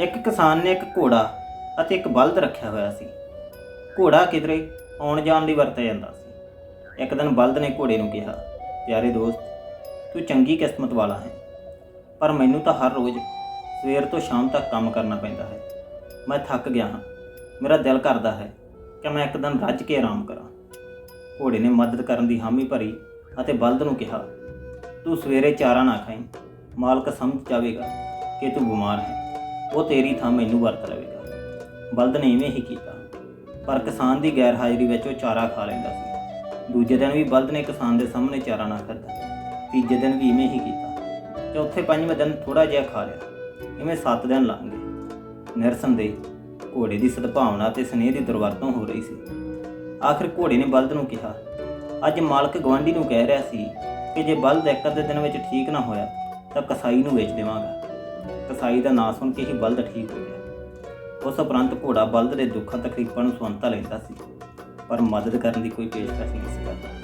ਇੱਕ ਕਿਸਾਨ ਨੇ ਇੱਕ ਘੋੜਾ ਅਤੇ ਇੱਕ ਬਲਦ ਰੱਖਿਆ ਹੋਇਆ ਸੀ। ਘੋੜਾ ਕਿਧਰੇ ਆਉਣ ਜਾਣ ਲਈ ਵਰਤਿਆ ਜਾਂਦਾ ਸੀ। ਇੱਕ ਦਿਨ ਬਲਦ ਨੇ ਘੋੜੇ ਨੂੰ ਕਿਹਾ, ਪਿਆਰੇ ਦੋਸਤ, ਤੂੰ ਚੰਗੀ ਕਿਸਮਤ ਵਾਲਾ ਹੈ, ਪਰ ਮੈਨੂੰ ਤਾਂ ਹਰ ਰੋਜ਼ ਸਵੇਰ ਤੋਂ ਸ਼ਾਮ ਤੱਕ ਕੰਮ ਕਰਨਾ ਪੈਂਦਾ ਹੈ। ਮੈਂ ਥੱਕ ਗਿਆ ਹਾਂ, ਮੇਰਾ ਦਿਲ ਕਰਦਾ ਹੈ ਕਿ ਮੈਂ ਇੱਕ ਦਿਨ ਰੱਜ ਕੇ ਆਰਾਮ ਕਰਾਂ। ਘੋੜੇ ਨੇ ਮਦਦ ਕਰਨ ਦੀ ਹਾਮੀ ਭਰੀ ਅਤੇ ਬਲਦ ਨੂੰ ਕਿਹਾ, ਤੂੰ ਸਵੇਰੇ ਚਾਰਾ ਨਾ ਖਾਈਂ, ਮਾਲਕ ਸਮਝ ਜਾਵੇਗਾ ਕਿ ਤੂੰ ਬਿਮਾਰ ਹੈ। ਉਹ ਤੇਰੀ ਥਾਂ ਮੈਨੂੰ ਵਰਤ ਲਵੇਗਾ। ਬਲਦ ਨੇ ਇਵੇਂ ਹੀ ਕੀਤਾ। ਪਰ ਕਿਸਾਨ ਦੀ ਗੈਰ ਹਾਜ਼ਰੀ ਵਿੱਚ ਉਹ ਚਾਰਾ ਖਾ ਲੈਂਦਾ ਸੀ। ਦੂਜੇ ਦਿਨ ਵੀ ਬਲਦ ਨੇ ਕਿਸਾਨ ਦੇ ਸਾਹਮਣੇ ਚਾਰਾ ਨਾ ਖਾਧਾ ਤੀਜੇ ਦਿਨ ਵੀ ਇਵੇਂ ਹੀ ਕੀਤਾ। ਚੌਥੇ ਪੰਜਵੇਂ ਦਿਨ ਥੋੜਾ ਜਿਹਾ ਖਾ ਲਿਆ। ਇਵੇਂ 7 ਦਿਨ ਲੰਘ ਗਏ। ਨਿਰਸੰਦੇਹ ਘੋੜੇ ਦੀ ਸਦਭਾਵਨਾ ਤੇ ਸਨੇਹ ਦੀ ਦੁਰਵਰਤੋਂ ਹੋ ਰਹੀ ਸੀ। ਆਖਿਰ ਘੋੜੇ ਨੇ ਬਲਦ ਨੂੰ ਕਿਹਾ, ਅੱਜ ਮਾਲਕ ਗਵਾਂਢੀ ਨੂੰ ਕਹਿ ਰਿਹਾ ਸੀ ਕਿ ਜੇ ਬਲਦ ਇੱਕ ਅੱਧੇ ਦਿਨ ਵਿੱਚ ਠੀਕ ਨਾ ਹੋਇਆ, ਤਾਂ ਕਸਾਈ ਨੂੰ ਵੇਚ ਦੇਵਾਂਗਾ। ਕਸਾਈ ਦਾ ਨਾਂ ਸੁਣ ਕੇ ਹੀ ਬਲਦ ਠੀਕ ਹੋ ਗਿਆ। ਉਸ ਉਪਰੰਤ ਘੋੜਾ ਬਲਦ ਦੇ ਦੁੱਖਾਂ, ਤਕਲੀਫਾਂ ਨੂੰ ਸੁਣਤਾ ਲੈਂਦਾ ਸੀ, ਪਰ ਮਦਦ ਕਰਨ ਦੀ ਕੋਈ ਪੇਸ਼ਕਸ਼ ਨਹੀਂ ਸੀ ਕਰਦਾ।